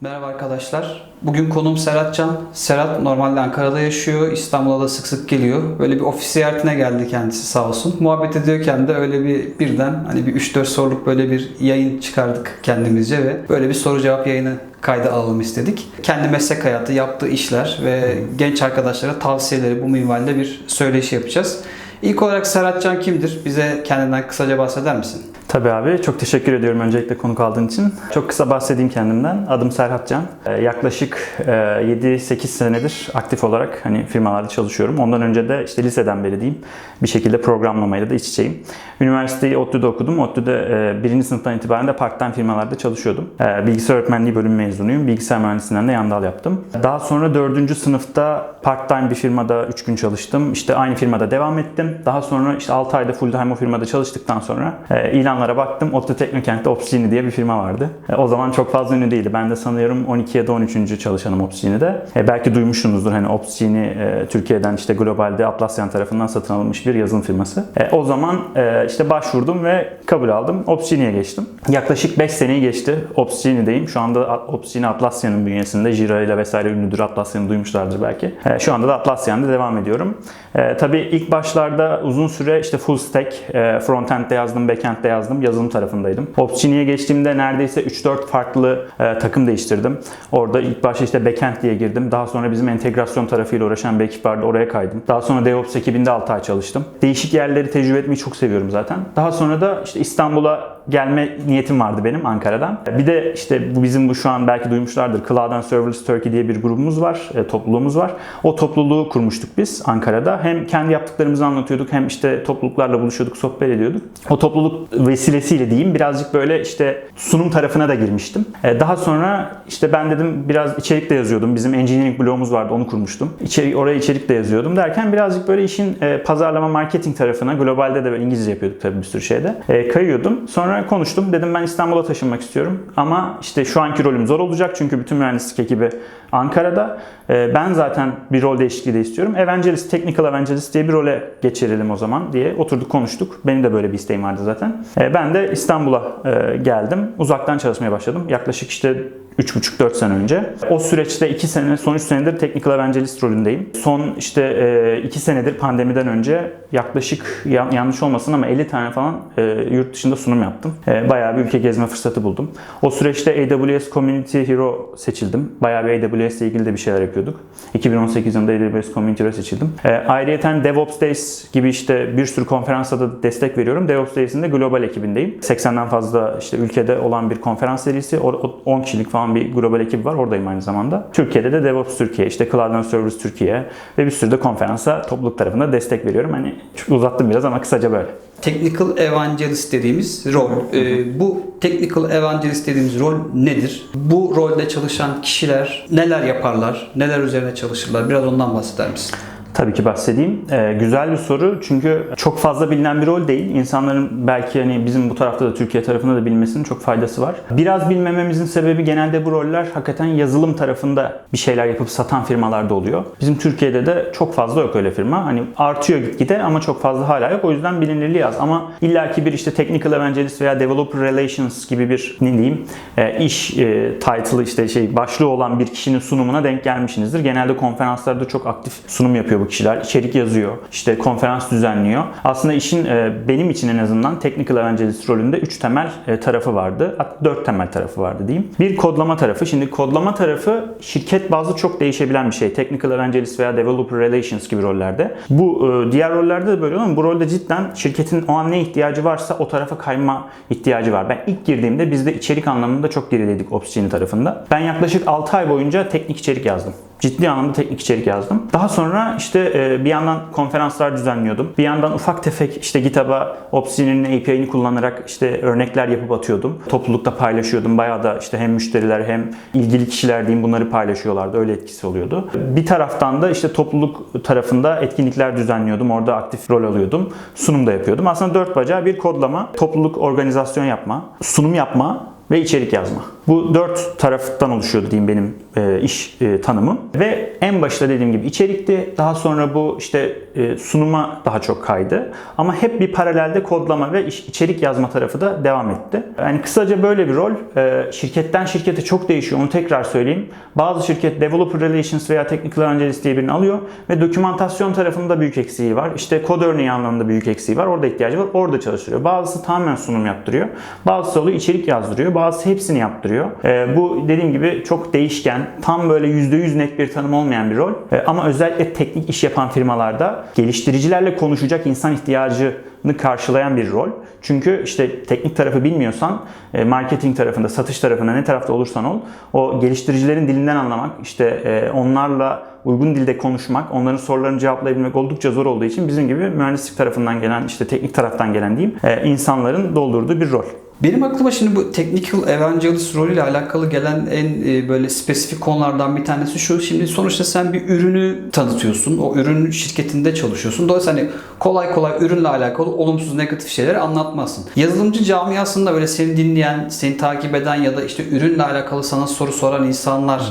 Merhaba arkadaşlar. Bugün konum Serhat Can. Serhat normalde Ankara'da yaşıyor. İstanbul'a da sık sık geliyor. Böyle bir ofis ziyaretine geldi kendisi sağ olsun. Muhabbet ediyorken de öyle bir birden hani bir 3-4 soruluk böyle bir yayın çıkardık kendimizce ve böyle bir soru cevap yayını kayda alalım istedik. Kendi meslek hayatı, yaptığı işler ve genç arkadaşlara tavsiyeleri bu minvalde bir söyleşi yapacağız. İlk olarak Serhat Can kimdir? Bize kendinden kısaca bahseder misin? Tabii abi. Çok teşekkür ediyorum öncelikle konuk aldığın için. Çok kısa bahsedeyim kendimden. Adım Serhat Can. Ee, yaklaşık e, 7-8 senedir aktif olarak hani firmalarda çalışıyorum. Ondan önce de işte liseden beri diyeyim bir şekilde programlamayla da iç içeyim. Üniversiteyi ODTÜ'de okudum. ODTÜ'de e, birinci sınıftan itibaren de part-time firmalarda çalışıyordum. E, bilgisayar öğretmenliği bölümü mezunuyum. Bilgisayar mühendisliğinden de yan dal yaptım. Daha sonra dördüncü sınıfta part-time bir firmada 3 gün çalıştım. İşte aynı firmada devam ettim. Daha sonra işte 6 ayda full time o firmada çalıştıktan sonra e, ilanlara baktım. ODTÜ Teknokent'te Opsgenie diye bir firma vardı. E, o zaman çok fazla ünlü değildi. Ben de sanıyorum 12 ya da 13. çalışanım Opsgenie'de. E, belki duymuşsunuzdur hani Opsgenie e, Türkiye'den işte globalde Atlassian tarafından satın alınmış bir yazılım firması. E, o zaman e, işte başvurdum ve kabul aldım. Opsgenie'ye geçtim. Yaklaşık 5 seneyi geçti. Opsgenie'deyim. Şu anda Opsgenie Atlassian'ın bünyesinde. Jira ile vesaire ünlüdür. Atlassian'ı duymuşlardır belki. E, şu anda da Atlassian'da devam ediyorum. E, tabii ilk başlarda uzun süre işte full stack, e, frontend'de yazdım, backend'de yazdım. Yazılım tarafındaydım. Opsgenie'ye geçtiğimde neredeyse 3-4 farklı e, takım değiştirdim. Orada ilk başta işte backend diye girdim. Daha sonra bizim entegrasyon tarafıyla uğraşan bir ekip vardı. Oraya kaydım. Daha sonra DevOps ekibinde 6 ay çalıştım. Değişik yerleri tecrübe etmeyi çok seviyorum zaten. Daha sonra da işte İstanbul'a gelme niyetim vardı benim Ankara'dan. Bir de işte bu bizim bu şu an belki duymuşlardır. Cloud and Serverless Turkey diye bir grubumuz var, e, topluluğumuz var. O topluluğu kurmuştuk biz Ankara'da. Hem kendi yaptıklarımızı anlatıyorduk hem işte topluluklarla buluşuyorduk, sohbet ediyorduk. O topluluk vesilesiyle diyeyim birazcık böyle işte sunum tarafına da girmiştim. E, Daha sonra işte ben dedim biraz içerik de yazıyordum. Bizim engineering blogumuz vardı onu kurmuştum. İçerik, oraya içerik de yazıyordum derken birazcık böyle işin e, pazarlama marketing tarafına globalde de böyle İngilizce yapıyorduk tabii bir sürü şeyde. Kayıyordum. Sonra konuştum. Dedim ben İstanbul'a taşınmak istiyorum. Ama işte şu anki rolüm zor olacak çünkü bütün mühendislik ekibi Ankara'da. E, ben zaten bir rol değişikliği de istiyorum. Evangelist, Technical Evangelist diye bir role geçirelim o zaman diye oturduk konuştuk. Benim de böyle bir isteğim vardı zaten. E, ben de İstanbul'a e, geldim. Uzaktan çalışmaya başladım. Yaklaşık işte 3,5-4 sene önce. O süreçte 2 sene, son 3 senedir Technical Evangelist rolündeyim. Son işte 2 senedir pandemiden önce yaklaşık ya- yanlış olmasın ama 50 tane falan e, yurt dışında sunum yaptım. E, Bayağı bir ülke gezme fırsatı buldum. O süreçte AWS Community Hero seçildim. Bayağı bir AWS ile ilgili de bir şeyler yapıyorduk. 2018 yılında AWS Community Hero seçildim. E, ayrıyeten DevOps Days gibi işte bir sürü konferansa da destek veriyorum. DevOps Days'in de global ekibindeyim. 80'den fazla işte ülkede olan bir konferans serisi. O- o 10 kişilik falan bir global ekip var. Oradayım aynı zamanda. Türkiye'de de DevOps Türkiye, işte Cloud and Service Türkiye ve bir sürü de konferansa topluluk tarafında destek veriyorum. Hani uzattım biraz ama kısaca böyle. Technical Evangelist dediğimiz rol. Ee, bu Technical Evangelist dediğimiz rol nedir? Bu rolde çalışan kişiler neler yaparlar? Neler üzerine çalışırlar? Biraz ondan bahseder misin? Tabii ki bahsedeyim. Ee, güzel bir soru çünkü çok fazla bilinen bir rol değil. İnsanların belki hani bizim bu tarafta da Türkiye tarafında da bilmesinin çok faydası var. Biraz bilmememizin sebebi genelde bu roller hakikaten yazılım tarafında bir şeyler yapıp satan firmalarda oluyor. Bizim Türkiye'de de çok fazla yok öyle firma. Hani artıyor gitgide ama çok fazla hala yok. O yüzden bilinirliği az. Ama illaki bir işte Technical Evangelist veya Developer Relations gibi bir ne diyeyim e, iş e, title'ı işte şey başlığı olan bir kişinin sunumuna denk gelmişsinizdir. Genelde konferanslarda çok aktif sunum yapıyor bu kişiler. İçerik yazıyor. işte konferans düzenliyor. Aslında işin e, benim için en azından Technical Evangelist rolünde 3 temel e, tarafı vardı. Hatta 4 temel tarafı vardı diyeyim. Bir kodlama tarafı. Şimdi kodlama tarafı şirket bazlı çok değişebilen bir şey. Technical Evangelist veya Developer Relations gibi rollerde. Bu e, diğer rollerde de böyle ama bu rolde cidden şirketin o an ne ihtiyacı varsa o tarafa kayma ihtiyacı var. Ben ilk girdiğimde biz de içerik anlamında çok gerideydik Opsgenie tarafında. Ben yaklaşık 6 ay boyunca teknik içerik yazdım. Ciddi anlamda teknik içerik yazdım. Daha sonra işte e, bir yandan konferanslar düzenliyordum. Bir yandan ufak tefek işte GitHub'a Opsgenie'nin API'ini kullanarak işte örnekler yapıp atıyordum. Toplulukta paylaşıyordum. Bayağı da işte hem müşteriler hem ilgili kişiler diyeyim bunları paylaşıyorlardı. Öyle etkisi oluyordu. Bir taraftan da işte topluluk tarafında etkinlikler düzenliyordum. Orada aktif rol alıyordum. Sunum da yapıyordum. Aslında dört bacağı bir kodlama, topluluk organizasyon yapma, sunum yapma ve içerik yazma. Bu dört taraftan oluşuyordu diyeyim benim e, iş e, tanımım. Ve en başta dediğim gibi içerikti. Daha sonra bu işte e, sunuma daha çok kaydı. Ama hep bir paralelde kodlama ve iş- içerik yazma tarafı da devam etti. Yani kısaca böyle bir rol. E, şirketten şirkete çok değişiyor. Onu tekrar söyleyeyim. Bazı şirket Developer Relations veya Technical Evangelist diye birini alıyor ve dokümantasyon tarafında büyük eksiği var. İşte kod örneği anlamında büyük eksiği var. Orada ihtiyacı var. Orada çalıştırıyor. Bazısı tamamen sunum yaptırıyor. Bazısı oluyor içerik yazdırıyor. Bazısı hepsini yaptırıyor. E, bu dediğim gibi çok değişken, tam böyle %100 net bir tanım olmayan bir rol. E, ama özellikle teknik iş yapan firmalarda geliştiricilerle konuşacak insan ihtiyacını karşılayan bir rol. Çünkü işte teknik tarafı bilmiyorsan, e, marketing tarafında, satış tarafında ne tarafta olursan ol, o geliştiricilerin dilinden anlamak, işte e, onlarla uygun dilde konuşmak, onların sorularını cevaplayabilmek oldukça zor olduğu için bizim gibi mühendislik tarafından gelen, işte teknik taraftan gelen diyeyim, e, insanların doldurduğu bir rol. Benim aklıma şimdi bu technical evangelist rolüyle alakalı gelen en e, böyle spesifik konulardan bir tanesi şu. Şimdi sonuçta sen bir ürünü tanıtıyorsun. O ürün şirketinde çalışıyorsun. Dolayısıyla hani kolay kolay ürünle alakalı olumsuz negatif şeyleri anlatmazsın. Yazılımcı camiasında böyle seni dinleyen, seni takip eden ya da işte ürünle alakalı sana soru soran insanlar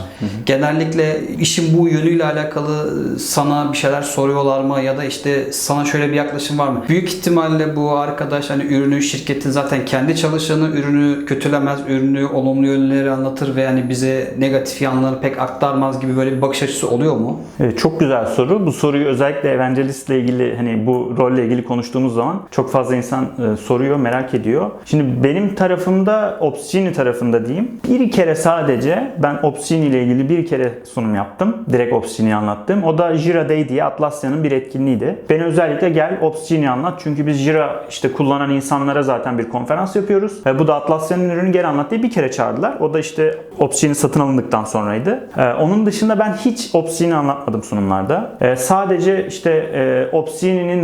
genellikle işin bu yönüyle alakalı e, sana bir şeyler soruyorlar mı ya da işte sana şöyle bir yaklaşım var mı? Büyük ihtimalle bu arkadaş hani ürünü şirketin zaten kendi çalışanı ürünü kötülemez, ürünü olumlu yönleri anlatır ve yani bize negatif yanlarını pek aktarmaz gibi böyle bir bakış açısı oluyor mu? Evet, çok güzel soru. Bu soruyu özellikle evangelist ile ilgili hani bu rolle ilgili konuştuğumuz zaman çok fazla insan e, soruyor, merak ediyor. Şimdi benim tarafımda Opsgenie tarafında diyeyim. Bir kere sadece ben Opsgenie ile ilgili bir kere sunum yaptım. Direkt Opsgenie'yi anlattım. O da Jira Day diye Atlassian'ın bir etkinliğiydi. Beni özellikle gel Opsgenie'yi anlat. Çünkü biz Jira işte kullanan insanlara zaten bir konferans yapıyoruz. Ve bu da Atlassian'ın ürünü gel anlat diye bir kere çağırdılar. O da işte Opsgenie satın alındıktan sonraydı. Ee, onun dışında ben hiç Opsgenie anlatmadım sunumlarda. Ee, sadece işte e,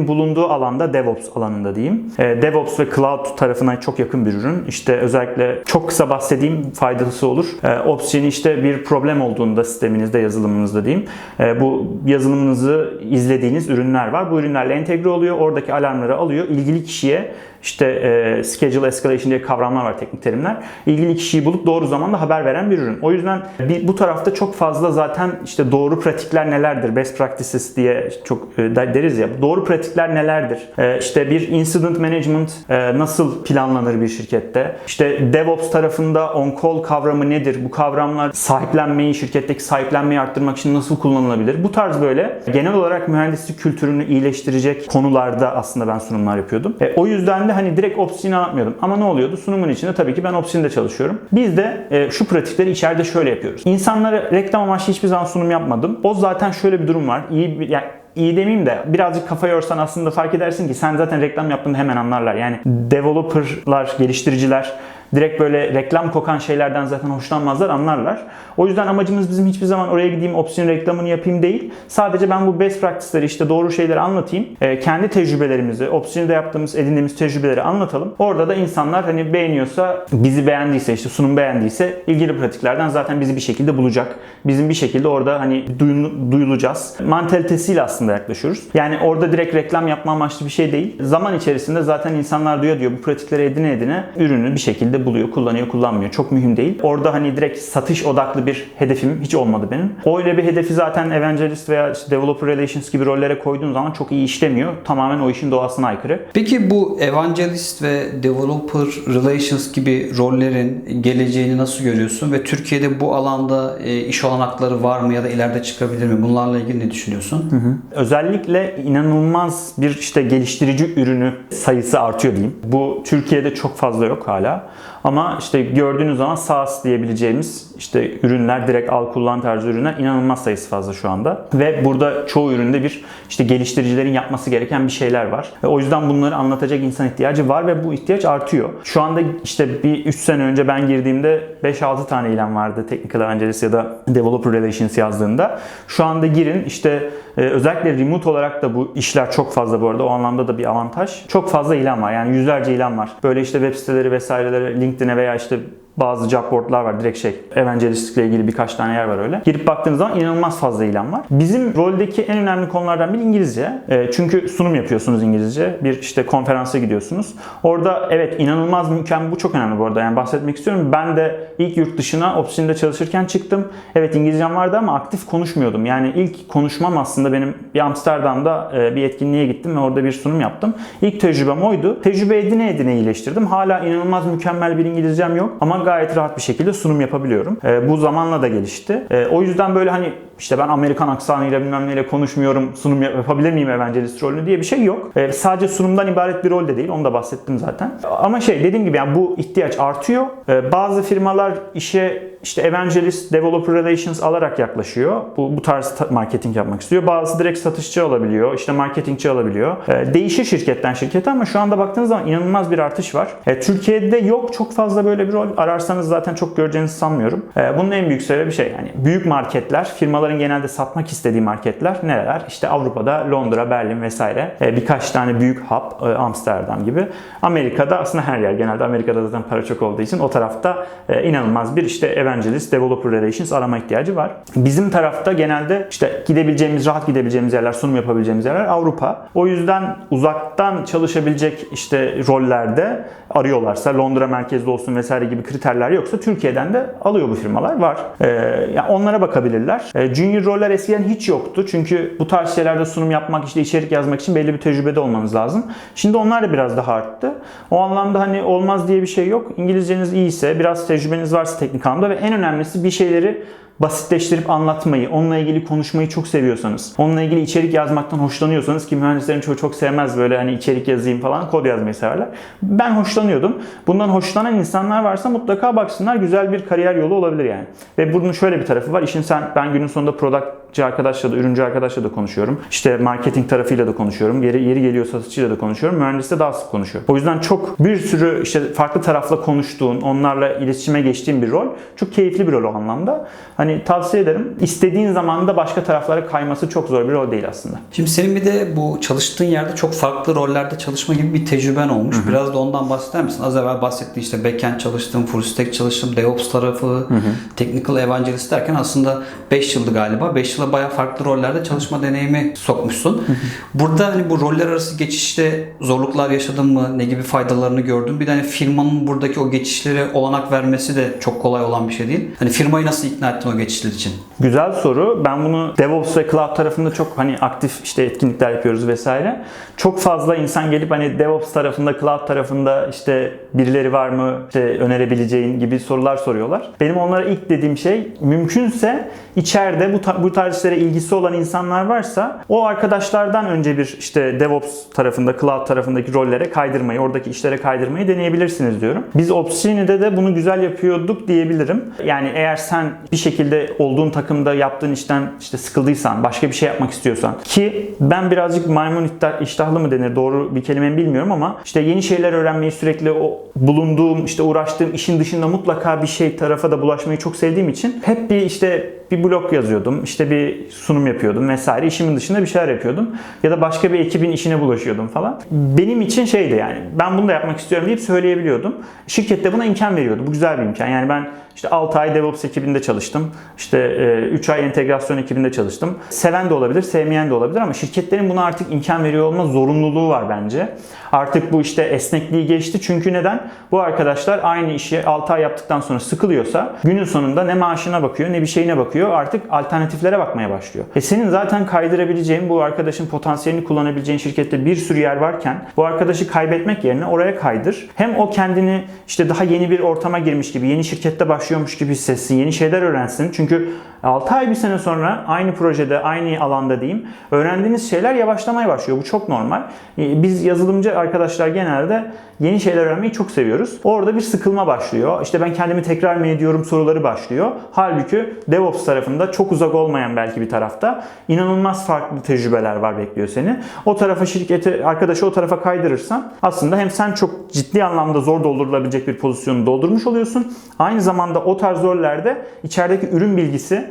Bulunduğu alanda DevOps alanında diyeyim. Ee, DevOps ve Cloud tarafına çok yakın bir ürün. İşte özellikle çok kısa bahsedeyim faydası olur. Ee, Opsgenie işte bir problem olduğunda sisteminizde, yazılımınızda diyeyim. Ee, bu yazılımınızı izlediğiniz ürünler var. Bu ürünlerle entegre oluyor. Oradaki alarmları alıyor. İlgili kişiye işte e, schedule escalation diye kavramlar var teknik terimler. İlgili kişiyi bulup doğru zamanda haber veren bir ürün. O yüzden bir, bu tarafta çok fazla zaten işte doğru pratikler nelerdir? Best practices diye çok e, deriz ya. Doğru pratikler nelerdir? E, işte bir incident management e, nasıl planlanır bir şirkette? İşte DevOps tarafında on-call kavramı nedir? Bu kavramlar sahiplenmeyi, şirketteki sahiplenmeyi arttırmak için nasıl kullanılabilir? Bu tarz böyle genel olarak mühendislik kültürünü iyileştirecek konularda aslında ben sunumlar yapıyordum. E, o yüzden de hani direkt Opsgenie anlatmıyordum. Ama ne oluyordu? Sunumun içinde tabii ki ben Opsgenie'de çalışıyorum. Biz de e, şu pratikleri içeride şöyle yapıyoruz. İnsanlara reklam amaçlı hiçbir zaman sunum yapmadım. O zaten şöyle bir durum var. İyi bir, yani iyi demeyeyim de birazcık kafa yorsan aslında fark edersin ki sen zaten reklam yaptığını hemen anlarlar. Yani developerlar, geliştiriciler direkt böyle reklam kokan şeylerden zaten hoşlanmazlar, anlarlar. O yüzden amacımız bizim hiçbir zaman oraya gideyim, opsiyon reklamını yapayım değil. Sadece ben bu best practice'leri işte doğru şeyleri anlatayım. Ee, kendi tecrübelerimizi, opsiyonda yaptığımız, edindiğimiz tecrübeleri anlatalım. Orada da insanlar hani beğeniyorsa, bizi beğendiyse, işte sunum beğendiyse ilgili pratiklerden zaten bizi bir şekilde bulacak. Bizim bir şekilde orada hani duyulacağız. Mantalitesiyle aslında yaklaşıyoruz. Yani orada direkt reklam yapma amaçlı bir şey değil. Zaman içerisinde zaten insanlar duyuyor diyor bu pratikleri edine edine ürünü bir şekilde buluyor, kullanıyor, kullanmıyor. Çok mühim değil. Orada hani direkt satış odaklı bir hedefim hiç olmadı benim. Öyle bir hedefi zaten evangelist veya işte developer relations gibi rollere koyduğun zaman çok iyi işlemiyor. Tamamen o işin doğasına aykırı. Peki bu evangelist ve developer relations gibi rollerin geleceğini nasıl görüyorsun ve Türkiye'de bu alanda e, iş olanakları var mı ya da ileride çıkabilir mi? Bunlarla ilgili ne düşünüyorsun? Özellikle inanılmaz bir işte geliştirici ürünü sayısı artıyor diyeyim. Bu Türkiye'de çok fazla yok hala. Ama işte gördüğünüz zaman SaaS diyebileceğimiz işte ürünler, direkt al kullan tarzı ürünler inanılmaz sayısı fazla şu anda. Ve burada çoğu üründe bir işte geliştiricilerin yapması gereken bir şeyler var. Ve o yüzden bunları anlatacak insan ihtiyacı var ve bu ihtiyaç artıyor. Şu anda işte bir 3 sene önce ben girdiğimde 5-6 tane ilan vardı Technical Evangelist ya da Developer Relations yazdığında. Şu anda girin işte e, özellikle remote olarak da bu işler çok fazla bu arada. O anlamda da bir avantaj. Çok fazla ilan var. Yani yüzlerce ilan var. Böyle işte web siteleri vesaireleri LinkedIn'e veya işte bazı job boardlar var. Direkt şey evangelistlikle ilgili birkaç tane yer var öyle. Girip baktığınız zaman inanılmaz fazla ilan var. Bizim roldeki en önemli konulardan biri İngilizce. E, çünkü sunum yapıyorsunuz İngilizce. Bir işte konferansa gidiyorsunuz. Orada evet inanılmaz mükemmel. Bu çok önemli bu arada. Yani bahsetmek istiyorum. Ben de ilk yurt dışına Opsin'de çalışırken çıktım. Evet İngilizcem vardı ama aktif konuşmuyordum. Yani ilk konuşmam aslında benim bir Amsterdam'da e, bir etkinliğe gittim ve orada bir sunum yaptım. İlk tecrübem oydu. Tecrübe edine edine iyileştirdim. Hala inanılmaz mükemmel bir İngilizcem yok ama gayet rahat bir şekilde sunum yapabiliyorum. E, bu zamanla da gelişti. E, o yüzden böyle hani işte ben Amerikan aksanıyla bilmem neyle konuşmuyorum, sunum yap- yapabilir miyim evangelist rolünü diye bir şey yok. E, sadece sunumdan ibaret bir rol de değil, onu da bahsettim zaten. Ama şey dediğim gibi yani bu ihtiyaç artıyor. E, bazı firmalar işe işte evangelist, developer relations alarak yaklaşıyor. Bu, bu tarz ta- marketing yapmak istiyor. Bazısı direkt satışçı olabiliyor, işte marketingçi olabiliyor. E, değişir şirketten şirkete ama şu anda baktığınız zaman inanılmaz bir artış var. E, Türkiye'de yok çok fazla böyle bir rol. Ararsanız zaten çok göreceğinizi sanmıyorum. E, bunun en büyük sebebi şey yani büyük marketler, firmaların genelde satmak istediği marketler nereler? İşte Avrupa'da Londra, Berlin vesaire. E, birkaç tane büyük hub, e, Amsterdam gibi. Amerika'da aslında her yer. Genelde Amerika'da zaten para çok olduğu için o tarafta e, inanılmaz bir işte evangelist, developer relations arama ihtiyacı var. Bizim tarafta genelde işte gidebileceğimiz, rahat gidebileceğimiz yerler, sunum yapabileceğimiz yerler Avrupa. O yüzden uzaktan çalışabilecek işte rollerde arıyorlarsa Londra merkezli olsun vesaire gibi kriterler yoksa Türkiye'den de alıyor bu firmalar var. Ee, yani onlara bakabilirler. Ee, junior roller eskiden hiç yoktu. Çünkü bu tarz şeylerde sunum yapmak, işte içerik yazmak için belli bir tecrübede olmanız lazım. Şimdi onlar da biraz daha arttı. O anlamda hani olmaz diye bir şey yok. İngilizceniz iyiyse, biraz tecrübeniz varsa teknik anlamda ve en önemlisi bir şeyleri basitleştirip anlatmayı, onunla ilgili konuşmayı çok seviyorsanız, onunla ilgili içerik yazmaktan hoşlanıyorsanız ki mühendislerin çoğu çok sevmez böyle hani içerik yazayım falan kod yazmayı severler. Ben hoşlanıyordum. Bundan hoşlanan insanlar varsa mutlaka baksınlar güzel bir kariyer yolu olabilir yani. Ve bunun şöyle bir tarafı var. İşin sen ben günün sonunda productçı arkadaşla da, ürüncü arkadaşla da konuşuyorum. İşte marketing tarafıyla da konuşuyorum. Yeri, yeri geliyor satışçıyla da konuşuyorum. Mühendisle daha sık konuşuyorum. O yüzden çok bir sürü işte farklı tarafla konuştuğun, onlarla iletişime geçtiğin bir rol. Çok keyifli bir rol o anlamda. Hani tavsiye ederim. İstediğin zaman da başka taraflara kayması çok zor bir rol değil aslında. Şimdi senin bir de bu çalıştığın yerde çok farklı rollerde çalışma gibi bir tecrüben olmuş. Biraz da ondan bahseder misin? Az evvel bahsettiğin işte backend çalıştım, full stack çalıştım, DevOps tarafı, technical evangelist derken aslında 5 yıldı galiba. 5 yıla bayağı farklı rollerde çalışma deneyimi sokmuşsun. Burada hani bu roller arası geçişte zorluklar yaşadın mı? Ne gibi faydalarını gördün? Bir de hani firmanın buradaki o geçişlere olanak vermesi de çok kolay olan bir şey değil. Hani firmayı nasıl ikna ettin o geçişler için? Güzel soru. Ben bunu DevOps ve Cloud tarafında çok hani aktif işte etkinlikler yapıyoruz vesaire. Çok fazla insan gelip hani DevOps tarafında, Cloud tarafında işte birileri var mı işte önerebileceğin gibi sorular soruyorlar. Benim onlara ilk dediğim şey mümkünse içeride bu, ta- bu tarz işlere ilgisi olan insanlar varsa o arkadaşlardan önce bir işte DevOps tarafında, Cloud tarafındaki rollere kaydırmayı, oradaki işlere kaydırmayı deneyebilirsiniz diyorum. Biz Opsgeni'de de bunu güzel yapıyorduk diyebilirim. Yani eğer sen bir şekilde olduğun takımda yaptığın işten işte sıkıldıysan, başka bir şey yapmak istiyorsan ki ben birazcık maymun iştah- iştahlı mı denir doğru bir kelime mi bilmiyorum ama işte yeni şeyler öğrenmeyi sürekli o bulunduğum işte uğraştığım işin dışında mutlaka bir şey tarafa da bulaşmayı çok sevdiğim için hep bir işte bir blog yazıyordum, işte bir sunum yapıyordum vesaire. İşimin dışında bir şeyler yapıyordum. Ya da başka bir ekibin işine bulaşıyordum falan. Benim için şeydi yani ben bunu da yapmak istiyorum deyip söyleyebiliyordum. Şirket de buna imkan veriyordu. Bu güzel bir imkan. Yani ben işte 6 ay DevOps ekibinde çalıştım. İşte 3 ay entegrasyon ekibinde çalıştım. Seven de olabilir, sevmeyen de olabilir ama şirketlerin buna artık imkan veriyor olma zorunluluğu var bence. Artık bu işte esnekliği geçti. Çünkü neden? Bu arkadaşlar aynı işi 6 ay yaptıktan sonra sıkılıyorsa günün sonunda ne maaşına bakıyor ne bir şeyine bakıyor. Artık alternatiflere bakmaya başlıyor. E senin zaten kaydırabileceğin bu arkadaşın potansiyelini kullanabileceğin şirkette bir sürü yer varken bu arkadaşı kaybetmek yerine oraya kaydır. Hem o kendini işte daha yeni bir ortama girmiş gibi, yeni şirkette başlıyormuş gibi hissetsin, yeni şeyler öğrensin. Çünkü 6 ay bir sene sonra aynı projede, aynı alanda diyeyim, öğrendiğiniz şeyler yavaşlamaya başlıyor. Bu çok normal. E, Biz yazılımcı arkadaşlar genelde yeni şeyler öğrenmeyi çok seviyoruz. Orada bir sıkılma başlıyor. İşte ben kendimi tekrar mı ediyorum soruları başlıyor. Halbuki DevOps tarafında çok uzak olmayan belki bir tarafta inanılmaz farklı tecrübeler var bekliyor seni. O tarafa şirketi, arkadaşı o tarafa kaydırırsan aslında hem sen çok ciddi anlamda zor doldurulabilecek bir pozisyonu doldurmuş oluyorsun. Aynı zamanda o tarz rollerde içerideki ürün bilgisi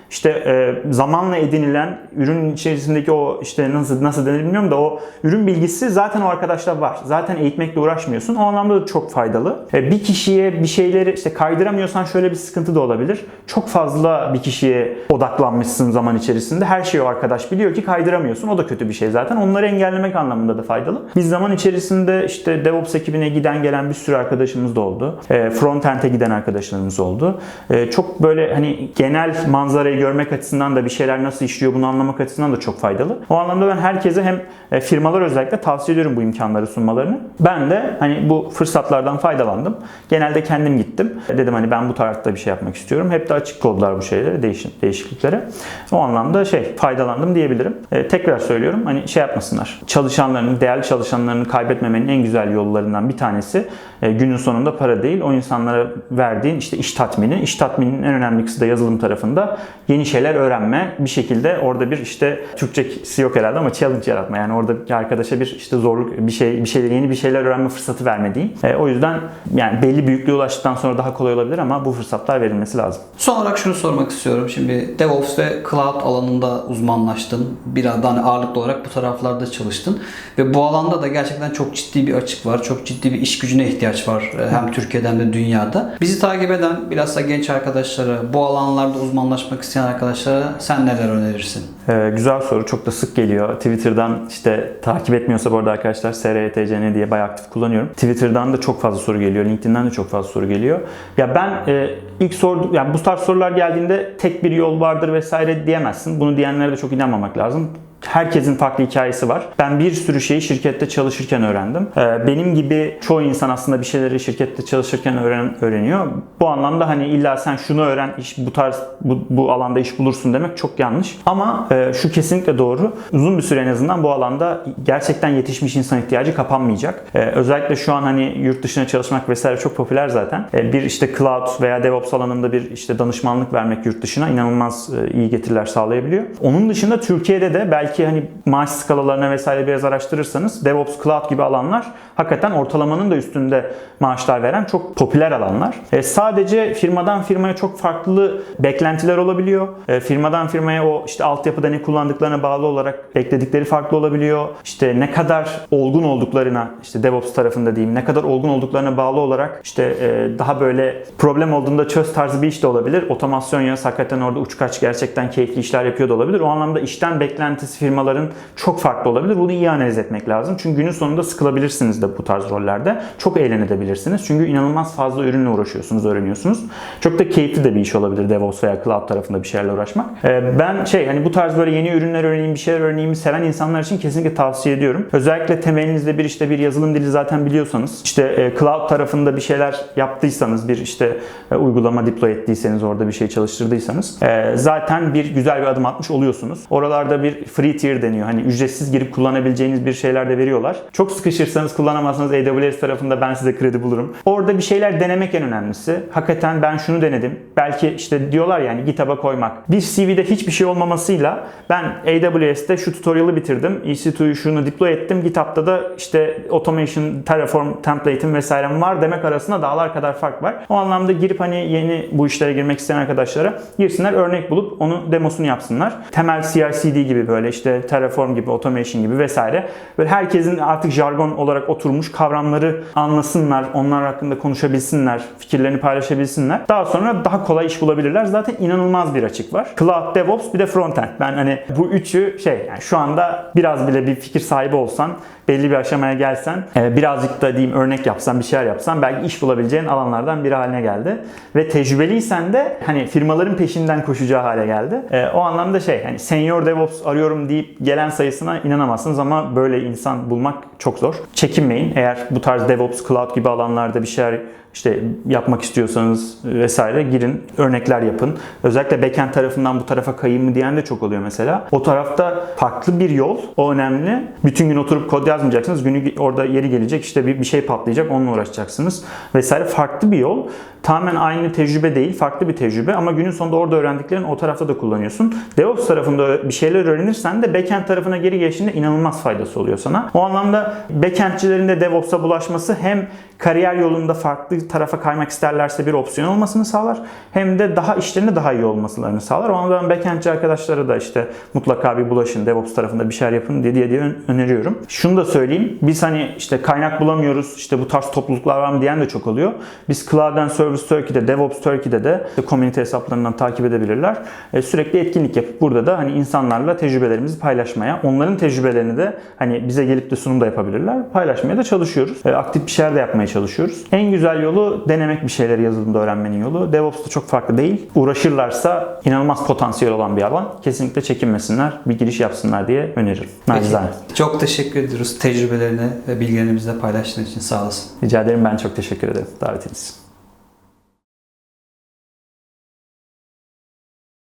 işte e, zamanla edinilen ürün içerisindeki o işte nasıl nasıl denir bilmiyorum da o ürün bilgisi zaten o arkadaşlar var. Zaten eğitmekle uğraşmıyorsun. O anlamda da çok faydalı. E, bir kişiye bir şeyleri işte kaydıramıyorsan şöyle bir sıkıntı da olabilir. Çok fazla bir kişiye odaklanmışsın zaman içerisinde. Her şeyi o arkadaş biliyor ki kaydıramıyorsun. O da kötü bir şey zaten. Onları engellemek anlamında da faydalı. Biz zaman içerisinde işte DevOps ekibine giden gelen bir sürü arkadaşımız da oldu. E, Frontend'e giden arkadaşlarımız oldu. E, çok böyle hani genel manzarayı görmek açısından da bir şeyler nasıl işliyor bunu anlamak açısından da çok faydalı. O anlamda ben herkese hem e, firmalar özellikle tavsiye ediyorum bu imkanları sunmalarını. Ben de hani bu fırsatlardan faydalandım. Genelde kendim gittim. Dedim hani ben bu tarafta bir şey yapmak istiyorum. Hep de açık oldular bu şeylere, değişikliklere. O anlamda şey faydalandım diyebilirim. E, tekrar söylüyorum hani şey yapmasınlar. Çalışanlarını, değerli çalışanlarını kaybetmemenin en güzel yollarından bir tanesi e, günün sonunda para değil. O insanlara verdiğin işte iş tatmini. İş tatmininin en önemli kısmı da yazılım tarafında yeni şeyler öğrenme. Bir şekilde orada bir işte Türkçesi yok herhalde ama challenge yaratma. Yani orada bir arkadaşa bir işte zorluk bir şey bir şeyler yeni bir şeyler öğrenme fırsatı verme diyeyim. E, o yüzden yani belli büyüklüğe ulaştıktan sonra daha kolay olabilir ama bu fırsatlar verilmesi lazım. Son olarak şunu sormak istiyorum. Şimdi DevOps ve Cloud alanında uzmanlaştın. Biraz daha hani ağırlıklı olarak bu taraflarda çalıştın. Ve bu alanda da gerçekten çok ciddi bir açık var. Çok ciddi bir iş gücüne ihtiyaç var. e, Hem Türkiye'de hem de dünyada. Bizi takip eden bilhassa genç arkadaşlara, bu alanlarda uzmanlaşmak isteyen arkadaşlara sen neler önerirsin? Ee, güzel soru. Çok da sık geliyor. Twitter'dan işte takip etmiyorsa bu arada arkadaşlar SRTCN diye bayağı aktif kullanıyorum. Twitter'dan da çok fazla soru geliyor. LinkedIn'den de çok fazla soru geliyor. Ya ben e, ilk sordu yani bu tarz sorular geldiğinde tek bir yol vardır vesaire diyemezsin. Bunu diyenlere de çok inanmamak lazım. Herkesin farklı hikayesi var. Ben bir sürü şeyi şirkette çalışırken öğrendim. Ee, Benim gibi çoğu insan aslında bir şeyleri şirkette çalışırken öğren, öğreniyor. Bu anlamda hani illa sen şunu öğren, iş bu tarz bu, bu alanda iş bulursun demek çok yanlış. Ama e, şu kesinlikle doğru. Uzun bir süre en azından bu alanda gerçekten yetişmiş insan ihtiyacı kapanmayacak. Ee, Özellikle şu an hani yurt dışına çalışmak vesaire çok popüler zaten. Ee, Bir işte cloud veya DevOps alanında bir işte danışmanlık vermek yurt dışına inanılmaz e, iyi getiriler sağlayabiliyor. Onun dışında Türkiye'de de belki hani maaş skalalarına vesaire biraz araştırırsanız DevOps Cloud gibi alanlar hakikaten ortalamanın da üstünde maaşlar veren çok popüler alanlar. E, sadece firmadan firmaya çok farklı beklentiler olabiliyor. E, firmadan firmaya o işte altyapıda ne kullandıklarına bağlı olarak bekledikleri farklı olabiliyor. İşte ne kadar olgun olduklarına işte DevOps tarafında diyeyim ne kadar olgun olduklarına bağlı olarak işte e, daha böyle problem olduğunda çöz tarzı bir iş de olabilir. Otomasyon yönü hakikaten orada uçkaç gerçekten keyifli işler yapıyor da olabilir. O anlamda işten beklentisi firmaların çok farklı olabilir. Bunu iyi analiz etmek lazım. Çünkü günün sonunda sıkılabilirsiniz de bu tarz rollerde. Çok eğlenebilirsiniz. Çünkü inanılmaz fazla ürünle uğraşıyorsunuz, öğreniyorsunuz. Çok da keyifli de bir iş olabilir DevOps veya Cloud tarafında bir şeylerle uğraşmak. Ee, Ben şey hani bu tarz böyle yeni ürünler öğreneyim, bir şeyler öğreneyim seven insanlar için kesinlikle tavsiye ediyorum. Özellikle temelinizde bir işte bir yazılım dili zaten biliyorsanız, işte e, Cloud tarafında bir şeyler yaptıysanız, bir işte e, uygulama deploy ettiyseniz, orada bir şey çalıştırdıysanız e, zaten bir güzel bir adım atmış oluyorsunuz. Oralarda bir free tier deniyor. Hani ücretsiz girip kullanabileceğiniz bir şeyler de veriyorlar. Çok sıkışırsanız kullanamazsanız AWS tarafında ben size kredi bulurum. Orada bir şeyler denemek en önemlisi. Hakikaten ben şunu denedim. Belki işte diyorlar yani GitHub'a koymak. Bir CV'de hiçbir şey olmamasıyla ben AWS'te şu tutorial'ı bitirdim. EC2'yu şunu deploy ettim. GitHub'da da işte automation, Terraform template'im vesairem var demek arasında dağlar kadar fark var. O anlamda girip hani yeni bu işlere girmek isteyen arkadaşlara girsinler örnek bulup onu demosunu yapsınlar. Temel CI/CD gibi böyle işte Terraform gibi, automation gibi vesaire. Böyle herkesin artık jargon olarak oturmuş kavramları anlasınlar, onlar hakkında konuşabilsinler, fikirlerini paylaşabilsinler. Daha sonra daha kolay iş bulabilirler. Zaten inanılmaz bir açık var. Cloud, DevOps bir de frontend. Ben hani bu üçü şey yani şu anda biraz bile bir fikir sahibi olsan belli bir aşamaya gelsen e, birazcık da diyeyim örnek yapsan bir şeyler yapsan belki iş bulabileceğin alanlardan biri haline geldi. Ve tecrübeliysen de hani firmaların peşinden koşacağı hale geldi. E, o anlamda şey hani senior DevOps arıyorum deyip gelen sayısına inanamazsınız ama böyle insan bulmak çok zor. Çekinmeyin. Eğer bu tarz DevOps, Cloud gibi alanlarda bir şeyler işte yapmak istiyorsanız vesaire girin, örnekler yapın. Özellikle backend tarafından bu tarafa kayayım mı diyen de çok oluyor mesela. O tarafta farklı bir yol, o önemli. Bütün gün oturup kod yazmayacaksınız. Günü orada yeri gelecek işte bir, bir şey patlayacak, onunla uğraşacaksınız vesaire. Farklı bir yol tamamen aynı tecrübe değil, farklı bir tecrübe ama günün sonunda orada öğrendiklerini o tarafta da kullanıyorsun. DevOps tarafında bir şeyler öğrenirsen de backend tarafına geri geçtiğinde inanılmaz faydası oluyor sana. O anlamda backendçilerin de DevOps'a bulaşması hem kariyer yolunda farklı tarafa kaymak isterlerse bir opsiyon olmasını sağlar hem de daha işlerinde daha iyi olmasını sağlar. O anlamda backendçi arkadaşlara da işte mutlaka bir bulaşın DevOps tarafında bir şeyler yapın diye diye, diye ön- öneriyorum. Şunu da söyleyeyim. Biz hani işte kaynak bulamıyoruz işte bu tarz topluluklar var mı diyen de çok oluyor. Biz Cloud and Service Turkey'de, DevOps Turkey'de de community hesaplarından takip edebilirler. E, sürekli etkinlik yapıp burada da hani insanlarla tecrübelerimizi paylaşmaya, onların tecrübelerini de hani bize gelip de sunum da yapabilirler. Paylaşmaya da çalışıyoruz. E, aktif bir şeyler de yapmaya çalışıyoruz. En güzel yolu denemek bir şeyleri yazılımda öğrenmenin yolu. DevOps da çok farklı değil. Uğraşırlarsa inanılmaz potansiyel olan bir alan. Kesinlikle çekinmesinler, bir giriş yapsınlar diye öneririm. Nacizane. Çok teşekkür ediyoruz tecrübelerini ve bilgilerini bizle paylaştığın için sağ olasın. Rica ederim ben çok teşekkür ederim davetiniz için.